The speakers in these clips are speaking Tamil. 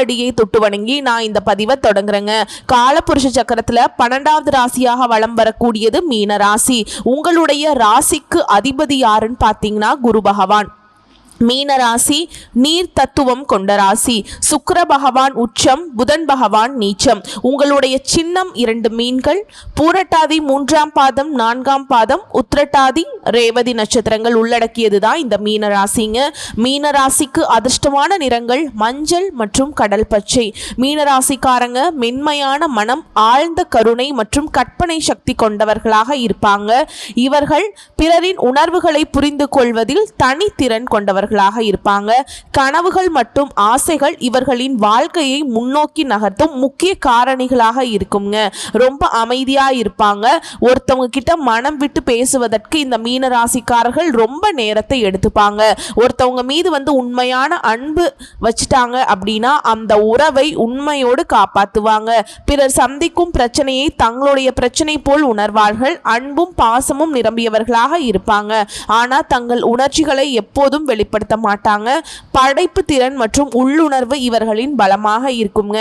காலடியை தொட்டு வணங்கி நான் இந்த பதிவை தொடங்குறேங்க. காலபுருஷ சக்கரத்தில் பன்னெண்டாவது ராசியாக வலம் வரக்கூடியது மீன ராசி உங்களுடைய ராசிக்கு அதிபதி யாருன்னு பார்த்தீங்கன்னா குரு பகவான். மீன ராசி நீர் தத்துவம் கொண்ட ராசி. சுக்கர பகவான் உச்சம் புதன் பகவான் நீச்சம். உங்களுடைய சின்னம் இரண்டு மீன்கள். பூரட்டாதி மூன்றாம் பாதம் நான்காம் பாதம் உத்திரட்டாதி ரேவதி நட்சத்திரங்கள் உள்ளடக்கியது தான் இந்த மீன ராசிங்க மீன ராசிக்கு அதிர்ஷ்டமான நிறங்கள் மஞ்சள் மற்றும் கடல் பச்சை. மீன ராசிக்காரங்க மென்மையான மனம் ஆழ்ந்த கருணை மற்றும் கற்பனை சக்தி கொண்டவர்களாக இருப்பாங்க. இவர்கள் பிறரின் உணர்வுகளை புரிந்து கொள்வதில் தனித்திறன் கொண்டவர்கள் கொண்டவர்களாக இருப்பாங்க. கனவுகள் மற்றும் ஆசைகள் இவர்களின் வாழ்க்கையை முன்னோக்கி நகர்த்தும் முக்கிய காரணிகளாக இருக்குங்க. ரொம்ப அமைதியா இருப்பாங்க. ஒருத்தவங்க கிட்ட மனம் விட்டு பேசுவதற்கு இந்த மீன ராசிக்காரர்கள் ரொம்ப நேரத்தை எடுத்துப்பாங்க. ஒருத்தவங்க மீது வந்து உண்மையான அன்பு வச்சுட்டாங்க அப்படின்னா அந்த உறவை உண்மையோடு காப்பாத்துவாங்க. பிறர் சந்திக்கும் பிரச்சனையை தங்களுடைய பிரச்சனை போல் உணர்வார்கள். அன்பும் பாசமும் நிரம்பியவர்களாக இருப்பாங்க. ஆனா தங்கள் உணர்ச்சிகளை எப்போதும் பயன்படுத்த மாட்டாங்க. படைப்பு திறன் மற்றும் உள்ளுணர்வு இவர்களின் பலமாக இருக்குங்க.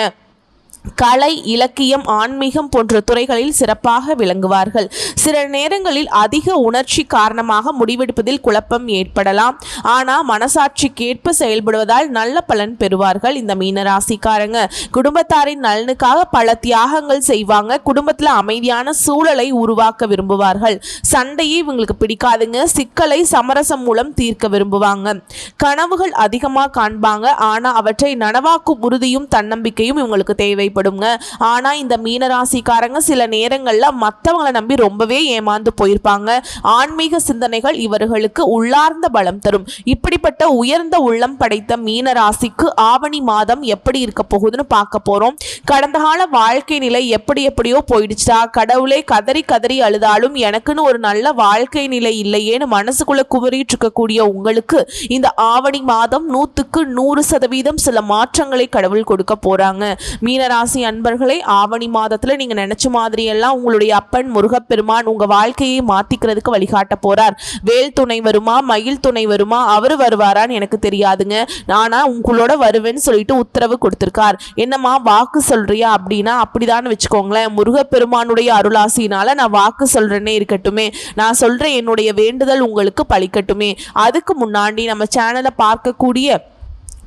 கலை இலக்கியம் ஆன்மீகம் போன்ற துறைகளில் சிறப்பாக விளங்குவார்கள். சில நேரங்களில் அதிக உணர்ச்சி காரணமாக முடிவெடுப்பதில் குழப்பம் ஏற்படலாம். ஆனால் மனசாட்சிக்கேற்ப செயல்படுவதால் நல்ல பலன் பெறுவார்கள் இந்த மீனராசிக்காரங்க. குடும்பத்தாரின் நலனுக்காக பல தியாகங்கள் செய்வாங்க. குடும்பத்தில் அமைதியான சூழலை உருவாக்க விரும்புவார்கள். சண்டையே இவங்களுக்கு பிடிக்காதுங்க. சிக்கலை சமரசம் மூலம் தீர்க்க விரும்புவாங்க. கனவுகள் அதிகமாக காண்பாங்க. ஆனால் அவற்றை நனவாக்கும் உறுதியும் தன்னம்பிக்கையும் இவங்களுக்கு தேவைப்படும். ஏற்படுங்க ஆனால் இந்த மீனராசிக்காரங்க சில நேரங்களில் மற்றவங்களை நம்பி ரொம்பவே ஏமாந்து போயிருப்பாங்க. ஆன்மீக சிந்தனைகள் இவர்களுக்கு உள்ளார்ந்த பலம் தரும். இப்படிப்பட்ட உயர்ந்த உள்ளம் படைத்த மீன ராசிக்கு ஆவணி மாதம் எப்படி இருக்க போகுதுன்னு பார்க்க போறோம். கடந்த கால வாழ்க்கை நிலை எப்படி எப்படியோ போயிடுச்சா கடவுளே கதறி கதறி அழுதாலும் எனக்குன்னு ஒரு நல்ல வாழ்க்கை நிலை இல்லையேன்னு மனசுக்குள்ள குவறிட்டு இருக்கக்கூடிய உங்களுக்கு இந்த ஆவணி மாதம் நூத்துக்கு நூறு சதவீதம் சில மாற்றங்களை கடவுள் கொடுக்க போறாங்க. ராசி அன்பர்களே ஆவணி மாதத்தில் நீங்கள் நினச்ச மாதிரி எல்லாம் உங்களுடைய அப்பன் முருகப்பெருமான் உங்கள் வாழ்க்கையை மாத்திக்கிறதுக்கு வழிகாட்ட போகிறார் வேல் துணை வருமா மயில் துணை வருமா அவர் வருவாரான்னு எனக்கு தெரியாதுங்க. நானா உங்களோட வருவேன்னு சொல்லிட்டு உத்தரவு கொடுத்துருக்கார். என்னம்மா வாக்கு சொல்கிறியா அப்படின்னா அப்படிதான் வச்சுக்கோங்களேன். முருகப்பெருமானுடைய அருளாசினால நான் வாக்கு சொல்கிறேன்னே இருக்கட்டுமே. நான் சொல்கிற என்னுடைய வேண்டுதல் உங்களுக்கு பலிக்கட்டுமே அதுக்கு முன்னாடி நம்ம சேனலை பார்க்கக்கூடிய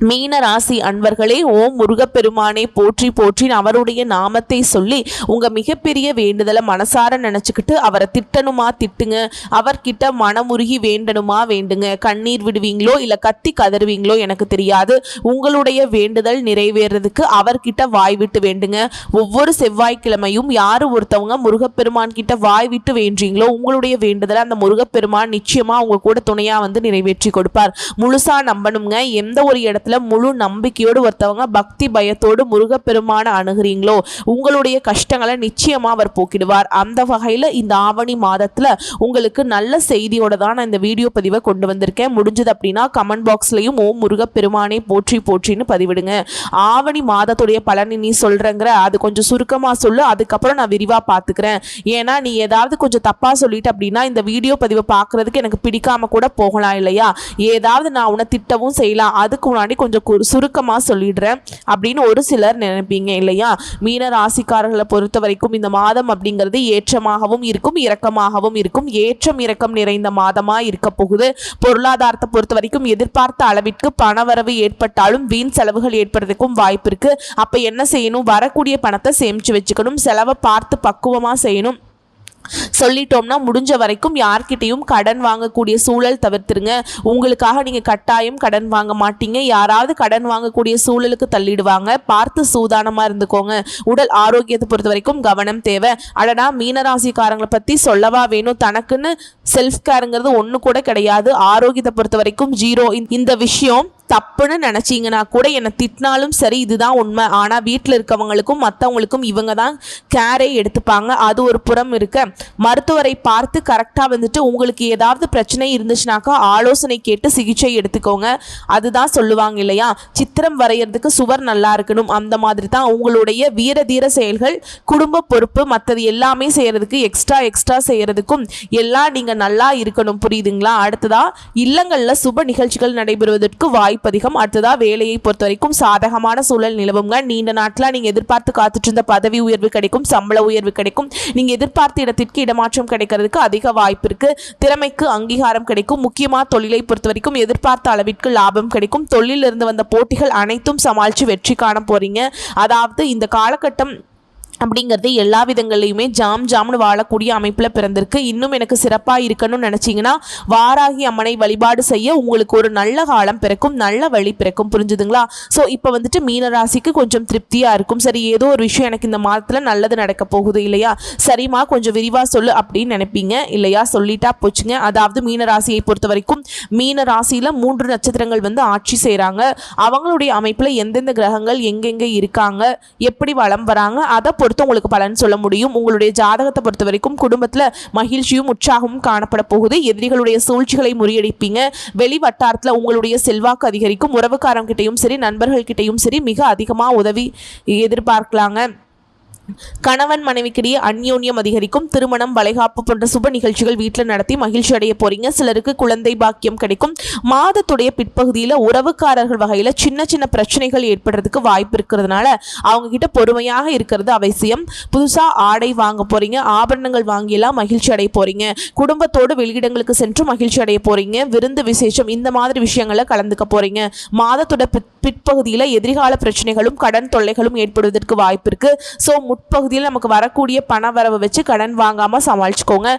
மீன ராசி அன்பர்களே ஓம் முருகப்பெருமானை போற்றி போற்றி அவருடைய நாமத்தை சொல்லி உங்க மிகப்பெரிய வேண்டுதலை மனசார நினைச்சுக்கிட்டு அவரை திட்டணுமா திட்டுங்க. அவர்கிட்ட மனமுருகி வேண்டணுமா வேண்டுங்க. கண்ணீர் விடுவீங்களோ இல்ல கத்தி கதறுவீங்களோ எனக்கு தெரியாது. உங்களுடைய வேண்டுதல் நிறைவேறதுக்கு அவர்கிட்ட வாய் விட்டு வேண்டுங்க. ஒவ்வொரு செவ்வாய்க்கிழமையும் யாரு ஒருத்தவங்க முருகப்பெருமான் கிட்ட வாய் விட்டு வேண்டீங்களோ உங்களுடைய வேண்டுதலை அந்த முருகப்பெருமான் நிச்சயமா உங்க கூட துணையா வந்து நிறைவேற்றி கொடுப்பார். முழுசா நம்பணுங்க. எந்த ஒரு இடத்துல முழு நம்பிக்கையோடு ஒருத்தவங்க பக்தி பயத்தோடு முருகப்பெருமான அணுகிறீங்களோ உங்களுடைய கஷ்டங்களை நிச்சயமா அவர் போக்கிடுவார். அந்த வகையில இந்த ஆவணி மாதத்துல உங்களுக்கு நல்ல செய்தியோட தான் நான் இந்த வீடியோ பதிவை கொண்டு வந்திருக்கேன். முடிஞ்சது அப்படின்னா கமெண்ட் பாக்ஸ்லயும் ஓம் முருகப்பெருமானை போற்றி போற்றின்னு பதிவிடுங்க. ஆவணி மாதத்துடைய பலனை நீ சொல்றங்கிற அது கொஞ்சம் சுருக்கமா சொல்லு அதுக்கப்புறம் நான் விரிவா பாத்துக்கிறேன். ஏன்னா நீ ஏதாவது கொஞ்சம் தப்பா சொல்லிட்டு அப்படின்னா இந்த வீடியோ பதிவை பார்க்கறதுக்கு எனக்கு பிடிக்காம கூட போகலாம் இல்லையா? ஏதாவது நான் உன்னை திட்டவும் செய்யலாம். அதுக்கு முன்னாடி கொஞ்சம் கு- சுருக்கமாக சொல்லிடுறேன் அப்படின்னு ஒரு சிலர் நினைப்பீங்க இல்லையா? மீன ராசிக்காரர்களை பொறுத்த வரைக்கும் இந்த மாதம் அப்படிங்கிறது ஏற்றமாகவும் இருக்கும் இரக்கமாகவும் இருக்கும். ஏற்றம் இரக்கம் நிறைந்த மாதமாக இருக்க போகுது. பொருளாதாரத்தை பொறுத்த வரைக்கும் எதிர்பார்த்த அளவிற்கு பணவரவு ஏற்பட்டாலும் வீண் செலவுகள் ஏற்படுறதுக்கும் வாய்ப்பு இருக்குது அப்போ என்ன செய்யணும்? வரக்கூடிய பணத்தை சேமிச்சு வச்சுக்கணும். செலவை பார்த்து பக்குவமாக செய்யணும். சொல்லிட்டோம்னா முடிஞ்ச வரைக்கும் யார்கிட்டயும் கடன் வாங்கக்கூடிய சூழல் தவிர்த்துருங்க. உங்களுக்காக நீங்கள் கட்டாயம் கடன் வாங்க மாட்டீங்க. யாராவது கடன் வாங்கக்கூடிய சூழலுக்கு தள்ளிடுவாங்க. பார்த்து சூதானமாக இருந்துக்கோங்க. உடல் ஆரோக்கியத்தை பொறுத்த வரைக்கும் கவனம் தேவை. அடடா மீனராசிக்காரங்களை பற்றி சொல்லவா வேணும்? தனக்குன்னு செல்ஃப் கேருங்கிறது ஒன்று கூட கிடையாது. ஆரோக்கியத்தை பொறுத்த வரைக்கும் ஜீரோ இந்த விஷயம் தப்புன்னு நினச்சிங்கன்னா கூட என்னை திட்டினாலும் சரி இதுதான் உண்மை. ஆனால் வீட்டில் இருக்கவங்களுக்கும் மற்றவங்களுக்கும் இவங்க தான் கேரே எடுத்துப்பாங்க. அது ஒரு புறம் இருக்க. மருத்துவரை பார்த்து கரெக்டாக வந்துட்டு உங்களுக்கு ஏதாவது பிரச்சனை இருந்துச்சுனாக்கா ஆலோசனை கேட்டு சிகிச்சை எடுத்துக்கோங்க. அதுதான் சொல்லுவாங்க இல்லையா? சித்திரம் வரைகிறதுக்கு சுவர் நல்லா இருக்கணும். அந்த மாதிரி தான் உங்களுடைய வீர தீர செயல்கள் குடும்ப பொறுப்பு மற்றது எல்லாமே செய்கிறதுக்கு எக்ஸ்ட்ரா எக்ஸ்ட்ரா செய்கிறதுக்கும் எல்லாம் நீங்கள் நல்லா இருக்கணும். புரியுதுங்களா? அடுத்ததாக இல்லங்களில் சுப நிகழ்ச்சிகள் நடைபெறுவதற்கு வாய்ப்பு அதிகம் அடுத்ததாக வேலையை பொறுத்த வரைக்கும் சாதகமான சூழல் நிலவுங்க. நீண்ட நாட்களாக நீங்கள் எதிர்பார்த்து காத்துட்டு இருந்த பதவி உயர்வு கிடைக்கும் சம்பள உயர்வு கிடைக்கும். நீங்கள் எதிர்பார்த்த இடத்திற்கு இடமாற்றம் கிடைக்கிறதுக்கு அதிக வாய்ப்பு இருக்குது திறமைக்கு அங்கீகாரம் கிடைக்கும். முக்கியமாக தொழிலை பொறுத்த வரைக்கும் எதிர்பார்த்த அளவிற்கு லாபம் கிடைக்கும். தொழிலில் இருந்து வந்த போட்டிகள் அனைத்தும் சமாளித்து வெற்றி காண போகிறீங்க அதாவது இந்த காலகட்டம் அப்படிங்கிறது எல்லா விதங்கள்லையுமே ஜாம் ஜாம்னு வாழக்கூடிய அமைப்பில் பிறந்திருக்கு. இன்னும் எனக்கு சிறப்பாக இருக்கணும்னு நினச்சிங்கன்னா வாராகி அம்மனை வழிபாடு செய்ய உங்களுக்கு ஒரு நல்ல காலம் பிறக்கும் நல்ல வழி பிறக்கும். புரிஞ்சுதுங்களா? ஸோ இப்போ வந்துட்டு மீனராசிக்கு கொஞ்சம் திருப்தியாக இருக்கும். சரி ஏதோ ஒரு விஷயம் எனக்கு இந்த மாதத்தில் நல்லது நடக்க போகுது இல்லையா? சரிம்மா கொஞ்சம் விரிவாக சொல்லு அப்படின்னு நினைப்பீங்க. இல்லையா? சொல்லிட்டா போச்சுங்க. அதாவது மீனராசியை பொறுத்த வரைக்கும் மீன ராசியில் மூன்று நட்சத்திரங்கள் வந்து ஆட்சி செய்கிறாங்க அவங்களுடைய அமைப்பில் எந்தெந்த கிரகங்கள் எங்கெங்கே இருக்காங்க எப்படி வளம் வராங்க அதை பொறுத்து உங்களுக்கு பலன் சொல்ல முடியும். உங்களுடைய ஜாதகத்தை பொறுத்த வரைக்கும் குடும்பத்தில் மகிழ்ச்சியும் உற்சாகமும் காணப்பட போகுது. எதிரிகளுடைய சூழ்ச்சிகளை முறியடிப்பீங்க. வெளி வட்டாரத்தில் உங்களுடைய செல்வாக்கு அதிகரிக்கும். உறவுக்காரங்கிட்டையும் சரி நண்பர்கள்கிட்டையும் சரி மிக அதிகமாக உதவி எதிர்பார்க்கலாங்க. கணவன் மனைவிக்கிடையே அந்யோன்யம் அதிகரிக்கும். திருமணம் வளைகாப்பு போன்ற சுப நிகழ்ச்சிகள் வீட்டில் நடத்தி மகிழ்ச்சி அடைய போறீங்க. சிலருக்கு குழந்தை பாக்கியம் கிடைக்கும். மாதத்துடைய பிற்பகுதியில் உறவுக்காரர்கள் வகையில் சின்ன சின்ன பிரச்சனைகள் ஏற்படுறதுக்கு வாய்ப்பு இருக்கிறதுனால அவங்க கிட்ட பொறுமையாக இருக்கிறது அவசியம். புதுசாக ஆடை வாங்க போறீங்க. ஆபரணங்கள் வாங்கியெல்லாம் மகிழ்ச்சி அடைய போறீங்க. குடும்பத்தோடு வெளியிடங்களுக்கு சென்று மகிழ்ச்சி அடைய போறீங்க. விருந்து விசேஷம் இந்த மாதிரி விஷயங்களை கலந்துக்க போறீங்க. மாதத்தோட பிற்- பிற்பகுதியில் எதிர்கால பிரச்சனைகளும் கடன் தொல்லைகளும் ஏற்படுவதற்கு வாய்ப்பு இருக்கு. ஸோ முற்பகுதியில் நமக்கு வரக்கூடிய பண வரவை வச்சு கடன் வாங்காமல் சமாளிச்சுக்கோங்க.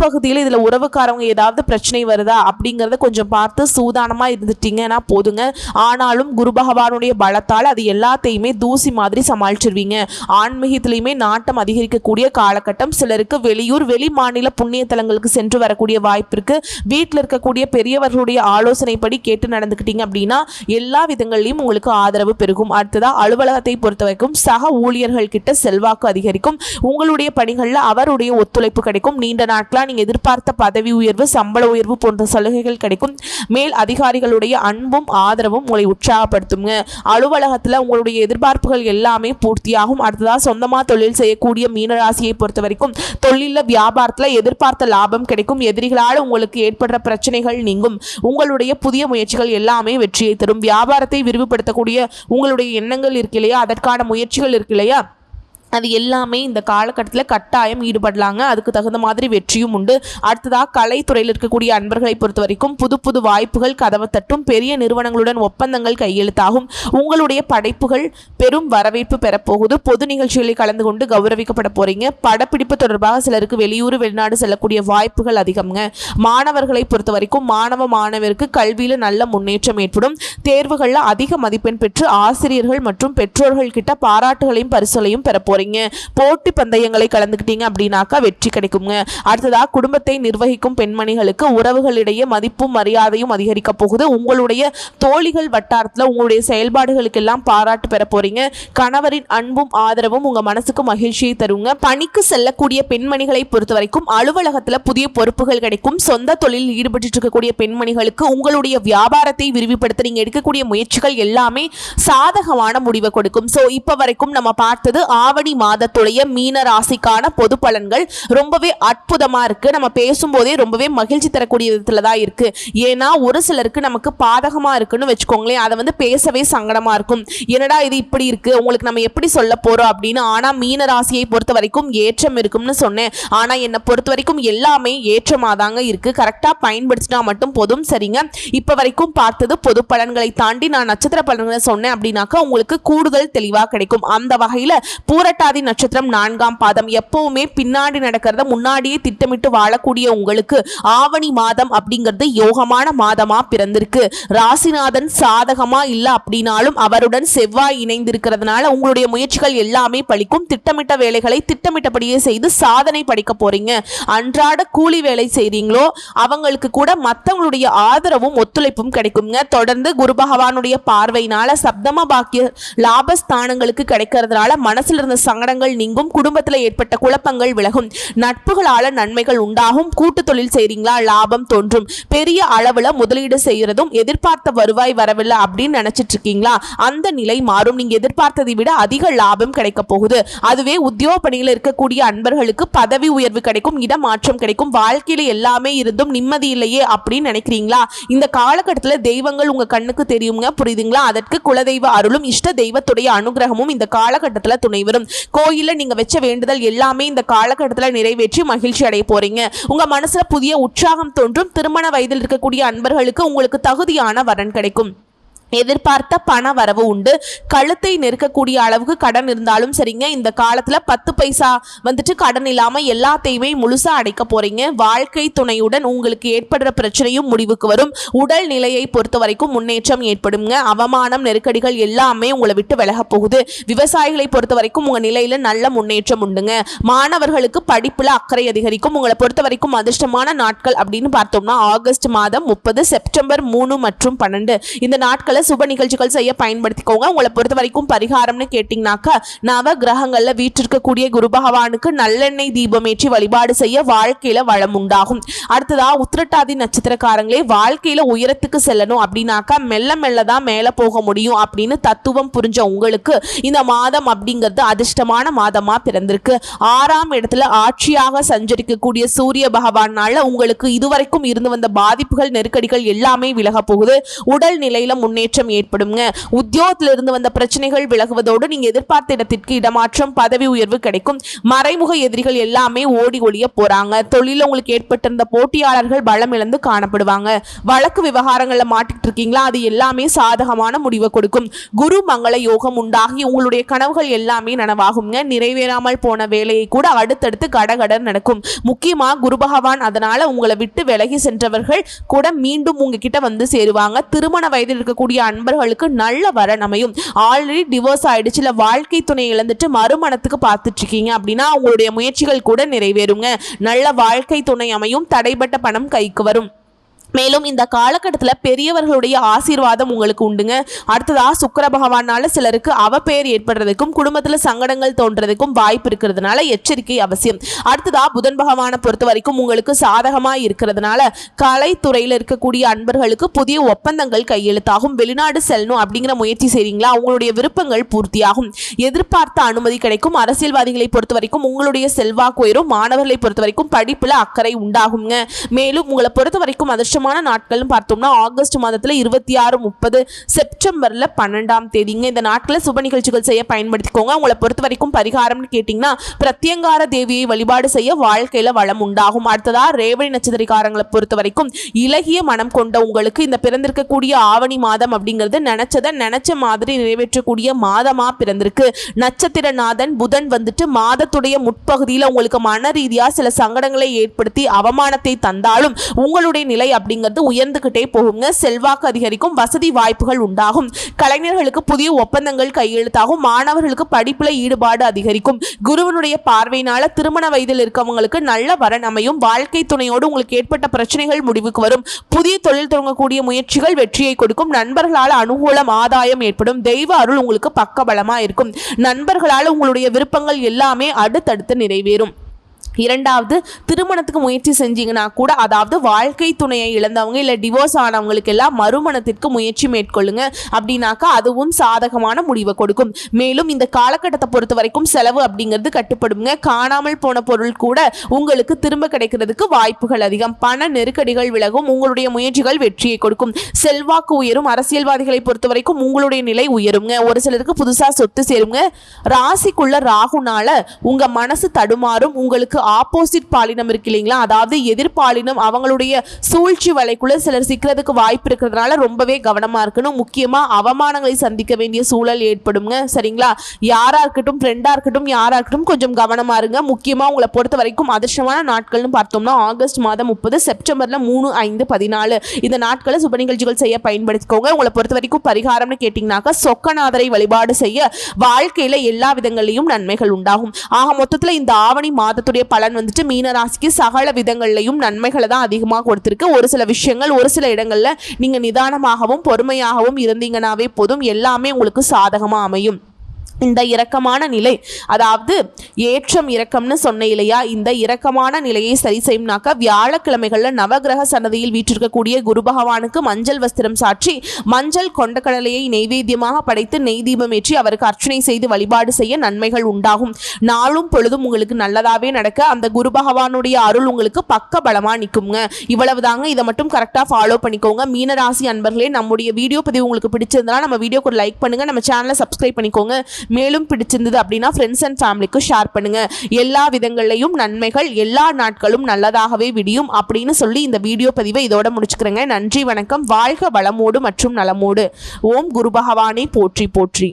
பிற்பகுதியில் இதில் உறவுக்காரவங்க ஏதாவது பிரச்சனை வருதா அப்படிங்கிறத கொஞ்சம் பார்த்து சூதானமாக இருந்துட்டீங்கன்னா போதுங்க. ஆனாலும் குரு பகவானுடைய பலத்தால் அது எல்லாத்தையுமே தூசி மாதிரி சமாளிச்சிருவீங்க. ஆன்மீகத்திலையுமே நாட்டம் அதிகரிக்கக்கூடிய காலகட்டம். சிலருக்கு வெளியூர் வெளி மாநில புண்ணிய தலங்களுக்கு சென்று வரக்கூடிய வாய்ப்பு இருக்குது வீட்டில் இருக்கக்கூடிய பெரியவர்களுடைய ஆலோசனைப்படி கேட்டு நடந்துக்கிட்டீங்க அப்படின்னா எல்லா விதங்கள்லையும் உங்களுக்கு ஆதரவு பெருகும். அடுத்ததா அலுவலகத்தை பொறுத்த வரைக்கும் சக ஊழியர்கள் கிட்ட செல்வாக்கு அதிகரிக்கும். உங்களுடைய பணிகளில் அவருடைய ஒத்துழைப்பு கிடைக்கும். நீண்ட நாட்களா எதிர்பார்த்த பதவி உயர்வு சம்பள உயர்வு போன்ற சலுகைகள் கிடைக்கும். மேல் அதிகாரிகளுடைய அன்பும் ஆதரவும் உங்களை உற்சாகப்படுத்துங்க அலுவலகத்தில் உங்களுடைய எதிர்பார்ப்புகள் எல்லாமே பூர்த்தியாகும். அடுத்ததாக சொந்தமாக தொழில் செய்யக்கூடிய மீனராசியை பொறுத்த வரைக்கும் தொழிலில் வியாபாரத்தில் எதிர்பார்த்த லாபம் கிடைக்கும். எதிரிகளால் உங்களுக்கு ஏற்படுற பிரச்சனைகள் நீங்கும். உங்களுடைய புதிய முயற்சிகள் எல்லாமே வெற்றியை தரும். வியாபாரத்தை விரிவுபடுத்தக்கூடிய உங்களுடைய எண்ணங்கள் இருக்கு இல்லையா? அதற்கான முயற்சிகள் இருக்கு இல்லையா? அது எல்லாமே இந்த காலகட்டத்தில் கட்டாயம் ஈடுபடலாங்க. அதுக்கு தகுந்த மாதிரி வெற்றியும் உண்டு. அடுத்ததாக கலைத்துறையில் இருக்கக்கூடிய அன்பர்களை பொறுத்த வரைக்கும் புது புது வாய்ப்புகள் கதவை தட்டும் பெரிய நிறுவனங்களுடன் ஒப்பந்தங்கள் கையெழுத்தாகும். உங்களுடைய படைப்புகள் பெரும் வரவேற்பு பெறப்போகுது பொது நிகழ்ச்சிகளில் கலந்து கொண்டு கௌரவிக்கப்பட போறீங்க. படப்பிடிப்பு தொடர்பாக சிலருக்கு வெளியூர் வெளிநாடு செல்லக்கூடிய வாய்ப்புகள் அதிகம்ங்க. மாணவர்களை பொறுத்த வரைக்கும் மாணவ மாணவருக்கு கல்வியில் நல்ல முன்னேற்றம் ஏற்படும். தேர்வுகளில் அதிக மதிப்பெண் பெற்று ஆசிரியர்கள் மற்றும் பெற்றோர்கள் கிட்ட பாராட்டுகளையும் பரிசுகளையும் பெற போறீங்க. போட்டி பந்தயங்களை கலந்துக்கிட்டீங்க அப்படின்னாக்கா வெற்றி கிடைக்குங்க. அடுத்ததா குடும்பத்தை நிர்வகிக்கும் பெண்மணிகளுக்கு உறவுகளிடையே மதிப்பும் மரியாதையும் அதிகரிக்க போகுது. உங்களுடைய தோழிகள் வட்டாரத்தில் உங்களுடைய செயல்பாடுகளுக்கெல்லாம் பாராட்டு பெற போறீங்க. கணவரின் அன்பும் ஆதரவும் உங்க மனசுக்கு மகிழ்ச்சியை தருங்க. பணிக்கு செல்லக்கூடிய பெண்மணிகளை பொறுத்த வரைக்கும் அலுவலகத்தில் புதிய பொறுப்புகள் கிடைக்கும். சொந்த தொழிலில் ஈடுபட்டு இருக்கக்கூடிய பெண்மணிகளுக்கு உங்களுடைய வியாபாரத்தை விரிவுபடுத்த நீங்க எடுக்கக்கூடிய முயற்சிகள் எல்லாமே சாதகமான முடிவை கொடுக்கும். ஸோ இப்போ வரைக்கும் நம்ம பார்த்தது ஆடி மாதத்துடைய மீன ராசிக்கான பொது பலன்கள் ரொம்பவே அற்புதமா இருக்கு. நம்ம பேசும்போதே ரொம்பவே மகிழ்ச்சி தரக்கூடிய விதத்துல தான் இருக்கு. ஏன்னா ஒரு சிலருக்கு நமக்கு பாதகமா இருக்குன்னு வச்சுக்கோங்களேன் அதை வந்து பேசவே சங்கடமா இருக்கும். என்னடா இது இப்படி இருக்கு? உங்களுக்கு நம்ம எப்படி சொல்ல போறோம் அப்படின்னு ஆனா மீன ராசியை பொறுத்த வரைக்கும் ஏற்றம் இருக்கும்னு சொன்னேன். ஆனா என்னை பொறுத்த வரைக்கும் எல்லாமே ஏற்றமா தாங்க இருக்கு கரெக்டா பயன்படுத்தினா மட்டும் போதும். சரிங்க. இப்போ வரைக்கும் பார்த்தது பொது பலன்களை தாண்டி நான் நட்சத்திர பலன்களை சொன்னேன் அப்படின்னாக்கா உங்களுக்கு கூடுதல் தெளிவாக கிடைக்கும். அந்த வகையில் பூரட்டாதி நட்சத்திரம் நான்காம் பாதம். எப்பவுமே பின்னாடி நடக்கிறத முன்னாடியே திட்டமிட்டு வாழக்கூடிய உங்களுக்கு ஆவணி மாதம் அப்படிங்கிறது யோகமான மாதமா பிறந்திருக்கு. ராசிநாதன் சாதகமா இல்ல அப்படின்னாலும் அவருடன் செவ்வாய் இணைந்திருக்கிறதுனால உங்களுடைய முயற்சிகள் எல்லாமே பழிக்கும். திட்டமிட்ட வேலைகளை திட்டமிட்டபடியே செய்து சாதனை படிக்க போறீங்க. அன்றாட கூலி வேலை செய்றீங்களோ அவங்களுக்கு கூட மற்றவங்களுடைய ஆதரவும் ஒத்துழைப்பும் கிடைக்குங்க. தொடர்ந்து குரு பகவானுடைய பார்வையினால சப்தம பாக்கிய லாபஸ்தானங்களுக்கு கிடைக்கிறதுனால மனசுல இருந்த சங்கடங்கள் நீங்கும் குடும்பத்தில் ஏற்பட்ட குழப்பங்கள் விலகும். நட்புகளால நன்மைகள் உண்டாகும். கூட்டு தொழில் செய்றீங்களா? லாபம் தோன்றும். பெரிய அளவில் முதலீடு செய்யறதும் எதிர்பார்த்த வருவாய் வரவில்லை அப்படின்னு நினைச்சிட்டு இருக்கீங்களா? அந்த நிலை மாறும். நீங்க எதிர்பார்த்ததை விட அதிக லாபம் கிடைக்க போகுது. அதுவே உத்தியோக பணியில் இருக்கக்கூடிய அன்பர்களுக்கு பதவி உயர்வு கிடைக்கும் இடமாற்றம் கிடைக்கும் வாழ்க்கையில எல்லாமே இருந்தும் நிம்மதி இல்லையே அப்படின்னு நினைக்கிறீங்களா? இந்த காலகட்டத்தில் தெய்வங்கள் உங்க கண்ணுக்கு தெரியுங்க புரியுதுங்களா? அதற்கு குலதெய்வ அருளும் இஷ்ட தெய்வத்துடைய அனுகிரகமும் இந்த காலகட்டத்தில் துணை வரும் கோயிலில் நீங்க வச்ச வேண்டுதல் எல்லாமே இந்த காலகட்டத்தில் நிறைவேற்றி மகிழ்ச்சி அடைய போறீங்க. உங்க மனசில் புதிய உற்சாகம் தோன்றும். திருமண வயதில் இருக்கக்கூடிய அன்பர்களுக்கு உங்களுக்கு தகுதியான வரன் கிடைக்கும். எதிர்பார்த்த பண வரவு உண்டு. கழுத்தை நெருக்கக்கூடிய அளவுக்கு கடன் இருந்தாலும் சரிங்க. இந்த காலத்தில் பத்து பைசா வந்துட்டு கடன் இல்லாமல் எல்லாத்தையுமே முழுசாக அடைக்க போறீங்க. வாழ்க்கை துணையுடன் உங்களுக்கு ஏற்படுற பிரச்சனையும் முடிவுக்கு வரும். உடல் நிலையை பொறுத்த வரைக்கும் முன்னேற்றம் ஏற்படுங்க. அவமானம் நெருக்கடிகள் எல்லாமே உங்களை விட்டு விலக போகுது. விவசாயிகளை பொறுத்த வரைக்கும் உங்கள் நிலையில் நல்ல முன்னேற்றம் உண்டுங்க. மாணவர்களுக்கு படிப்பில் அக்கறை அதிகரிக்கும். உங்களை பொறுத்த வரைக்கும் அதிர்ஷ்டமான நாட்கள் அப்படின்னு பார்த்தோம்னா ஆகஸ்ட் மாதம் முப்பது செப்டம்பர் மூணு மற்றும் பன்னெண்டு. இந்த நாட்களை சுப நிகழ்ச்சிகள் செய்ய பயன்படுத்திக்கோங்க. உங்களை பொறுத்த வரைக்கும் பரிகாரம்னு கேட்டிங்கனாக்கா நவ கிரகங்கள்ல வீற்றிருக்கக்கூடிய குரு பகவானுக்கு நல்லெண்ணெய் தீபம் ஏற்றி வழிபாடு செய்ய வாழ்க்கையில வளம் உண்டாகும். அடுத்ததா உத்திரட்டாதி நட்சத்திரக்காரங்களே வாழ்க்கையில உயரத்துக்கு செல்லணும் அப்படின்னாக்கா மெல்ல மெல்ல தான் மேல போக முடியும் அப்படின்னு தத்துவம் புரிஞ்ச உங்களுக்கு இந்த மாதம் அப்படிங்கிறது அதிர்ஷ்டமான மாதமா பிறந்திருக்கு. ஆறாம் இடத்துல ஆட்சியாக சஞ்சரிக்கக்கூடிய சூரிய பகவானால உங்களுக்கு இதுவரைக்கும் இருந்து வந்த பாதிப்புகள் நெருக்கடிகள் எல்லாமே விலக போகுது. உடல் நிலையில முன்னேற்றம் ஏற்படுங்க உத்தியோகத்தில் இருந்து வந்த பிரச்சனைகள் விலகுவதோடு நீங்க எதிர்பார்த்த இடத்திற்கு இடமாற்றம் பதவி உயர்வு கிடைக்கும். மறைமுக எதிரிகள் எல்லாமே ஓடி ஒளிய போறாங்க. தொழில உங்களுக்கு ஏற்பட்டிருந்த போட்டியாளர்கள் பலம் இழந்து காணப்படுவாங்க. வழக்கு விவகாரங்கள்ல மாட்டிட்டு இருக்கீங்களா அது எல்லாமே சாதகமான முடிவை கொடுக்கும். குரு மங்கள யோகம் உண்டாகி உங்களுடைய கனவுகள் எல்லாமே நனவாகுங்க. நிறைவேறாமல் போன வேலையை கூட அடுத்தடுத்து கடகடன் நடக்கும். முக்கியமா குரு பகவான் அதனால உங்களை விட்டு விலகி சென்றவர்கள் கூட மீண்டும் உங்ககிட்ட வந்து சேருவாங்க. திருமண வயதில் இருக்கக்கூடிய அன்பர்களுக்கு நல்ல வரன் அமையும். ஆல்ரெடி டிவோர்ஸ் ஆயிடுச்சு. இல்லை வாழ்க்கை துணை இழந்துட்டு மறுமணத்துக்கு பார்த்துட்டு இருக்கீங்க அப்படின்னா அவங்களுடைய முயற்சிகள் கூட நிறைவேறுங்க. நல்ல வாழ்க்கை துணை அமையும். தடைப்பட்ட பணம் கைக்கு வரும். மேலும் இந்த காலகட்டத்தில் பெரியவர்களுடைய ஆசீர்வாதம் உங்களுக்கு உண்டுங்க. அடுத்ததாக சுக்கர பகவானால சிலருக்கு அவப்பெயர் ஏற்படுறதுக்கும் குடும்பத்தில் சங்கடங்கள் தோன்றதுக்கும் வாய்ப்பு இருக்கிறதுனால எச்சரிக்கை அவசியம். அடுத்ததாக புதன் பகவானை பொறுத்த வரைக்கும் உங்களுக்கு சாதகமாக இருக்கிறதுனால கலைத்துறையில் இருக்கக்கூடிய அன்பர்களுக்கு புதிய ஒப்பந்தங்கள் கையெழுத்தாகும். வெளிநாடு செல்லணும் அப்படிங்கிற முயற்சி செய்றீங்களா? உங்களுடைய விருப்பங்கள் பூர்த்தியாகும். எதிர்பார்த்த அனுமதி கிடைக்கும். அரசியல்வாதிகளை பொறுத்த வரைக்கும் உங்களுடைய செல்வாக்கு உயரும் மாணவர்களை பொறுத்த வரைக்கும் படிப்பில் அக்கறை உண்டாகுங்க. மேலும் உங்களை பொறுத்த வரைக்கும் அதிர்ஷ்டமான நாட்கள்னு பார்த்தோம்னா ஆகஸ்ட் மாதத்துல இருபத்தி ஆறு முப்பது செப்டம்பர்ல பன்னெண்டாம் தேதிங்க. இந்த நாட்களில் சுப நிகழ்ச்சிகள் செய்ய பயன்படுத்திக்கோங்க. உங்களை பொறுத்த வரைக்கும் பரிகாரம்னு கேட்டிங்கன்னா பிரத்யங்கார தேவியை வழிபாடு செய்ய வாழ்க்கையில வளம் உண்டாகும். அடுத்ததா ரேவதி நட்சத்திரக்காரங்களை பொறுத்த வரைக்கும் இலகிய மனம் கொண்ட உங்களுக்கு இந்த பிறந்திருக்கக்கூடிய ஆவணி மாதம் அப்படிங்கிறது நினைச்சதை நினைச்ச மாதிரி நிறைவேற்றக்கூடிய மாதமா பிறந்திருக்கு. நட்சத்திரநாதன் புதன் வந்துட்டு மாதத்துடைய முற்பகுதியில் உங்களுக்கு மன ரீதியா சில சங்கடங்களை ஏற்படுத்தி அவமானத்தை தந்தாலும் உங்களுடைய நிலை அப்படி அப்படிங்கிறது உயர்ந்துகிட்டே போகுங்க. செல்வாக்கு அதிகரிக்கும் வசதி வாய்ப்புகள் உண்டாகும். கலைஞர்களுக்கு புதிய ஒப்பந்தங்கள் கையெழுத்தாகும். மாணவர்களுக்கு படிப்புல ஈடுபாடு அதிகரிக்கும். குருவனுடைய பார்வையினால திருமண வயதில் இருக்கவங்களுக்கு நல்ல வரன் அமையும். வாழ்க்கை துணையோடு உங்களுக்கு ஏற்பட்ட பிரச்சனைகள் முடிவுக்கு வரும். புதிய தொழில் தொடங்கக்கூடிய முயற்சிகள் வெற்றியை கொடுக்கும். நண்பர்களால் அனுகூலம் ஆதாயம் ஏற்படும். தெய்வ அருள் உங்களுக்கு பக்கபலமா இருக்கும். நண்பர்களால் உங்களுடைய விருப்பங்கள் எல்லாமே அடுத்தடுத்து நிறைவேறும். இரண்டாவது திருமணத்துக்கு முயற்சி செஞ்சீங்கன்னா கூட அதாவது வாழ்க்கை துணையை இழந்தவங்க இல்லை டிவோர்ஸ் ஆனவங்களுக்கு எல்லாம் மறுமணத்திற்கு முயற்சி மேற்கொள்ளுங்க அப்படின்னாக்கா அதுவும் சாதகமான முடிவை கொடுக்கும். மேலும் இந்த காலகட்டத்தை பொறுத்த வரைக்கும் செலவு அப்படிங்கிறது கட்டுப்படுங்க. காணாமல் போன பொருள் கூட உங்களுக்கு திரும்ப கிடைக்கிறதுக்கு வாய்ப்புகள் அதிகம். பண நெருக்கடிகள் விலகும் உங்களுடைய முயற்சிகள் வெற்றியை கொடுக்கும். செல்வாக்கு உயரும் அரசியல்வாதிகளை பொறுத்த வரைக்கும் உங்களுடைய நிலை உயருங்க. ஒரு சிலருக்கு புதுசாக சொத்து சேருங்க. ராசிக்குள்ள ராகுனால உங்க மனசு தடுமாறும் உங்களுக்கு ஆப்போசிட் பாலினம் இருக்கு இல்லைங்களா? அதாவது எதிர்பாலினம் அவங்களுடைய சூழ்ச்சி வலைக்குள்ள சிலர் சிக்கிறதுக்கு வாய்ப்பு இருக்கிறதுனால ரொம்பவே கவனமா இருக்கணும். முக்கியமா அவமானங்களை சந்திக்க வேண்டிய சூழல் ஏற்படுங்க சரிங்களா? யாரா இருக்கட்டும் ஃப்ரெண்டா இருக்கட்டும் யாரா இருக்கட்டும் கொஞ்சம் கவனமா இருங்க. முக்கியமா உங்களை பொறுத்த வரைக்கும் அதிர்ஷ்டமான நாட்கள்னு பார்த்தோம்னா ஆகஸ்ட் மாதம் முப்பது செப்டம்பர்ல மூணு ஐந்து பதினாலு. இந்த நாட்களை சுப நிகழ்ச்சிகள் செய்ய பயன்படுத்திக்கோங்க. உங்களை பொறுத்த வரைக்கும் பரிகாரம்னு கேட்டிங்கனாக்கா சொக்கநாதரை வழிபாடு செய்ய வாழ்க்கையில எல்லா விதங்களையும் நன்மைகள் உண்டாகும். ஆக மொத்தத்துல இந்த ஆவணி மாதத்துடைய பலன் வந்துட்டு மீனராசிக்கு சகல விதங்கள்லையும் நன்மைகளை தான் அதிகமாக கொடுத்துருக்கு. ஒரு சில விஷயங்கள் ஒரு சில இடங்களில் நீங்கள் நிதானமாகவும் பொறுமையாகவும் இருந்தீங்கன்னாவே போதும். எல்லாமே உங்களுக்கு சாதகமாக அமையும். இந்த இரக்கமான நிலை. அதாவது ஏற்றம் இரக்கம்னு சொன்ன இல்லையா? இந்த இரக்கமான நிலையை சரி செய்யும்னாக்கா வியாழக்கிழமைகளில் நவகிரக சன்னதியில் வீற்றிருக்கக்கூடிய குரு பகவானுக்கு மஞ்சள் வஸ்திரம் சாற்றி மஞ்சள் கொண்ட கடலையை நெய்வேத்தியமாக படைத்து நெய் தீபம் ஏற்றி அவருக்கு அர்ச்சனை செய்து வழிபாடு செய்ய நன்மைகள் உண்டாகும். நாளும் பொழுதும் உங்களுக்கு நல்லதாகவே நடக்க அந்த குரு பகவானுடைய அருள் உங்களுக்கு பக்க பலமாக நிற்குங்க இவ்வளவு தாங்க இதை மட்டும் கரெக்டாக ஃபாலோ பண்ணிக்கோங்க. மீனராசி அன்பர்களே நம்முடைய வீடியோ பதிவு உங்களுக்கு பிடிச்சிருந்தா நம்ம வீடியோக்கு ஒரு லைக் பண்ணுங்கள் நம்ம சேனலை சப்ஸ்கிரைப் பண்ணிக்கோங்க. மேலும் பிடிச்சிருந்தது அப்படின்னா ஃப்ரெண்ட்ஸ் அண்ட் ஃபேமிலிக்கும் ஷேர் பண்ணுங்கள் எல்லா விதங்கள்லையும் நன்மைகள் எல்லா நாட்களும் நல்லதாகவே விடியும் அப்படின்னு சொல்லி இந்த வீடியோ பதிவை இதோட முடிச்சுக்கிறேங்க. நன்றி வணக்கம். வாழ்க வளமோடு மற்றும் நலமோடு. ஓம் குரு பகவானை போற்றி போற்றி.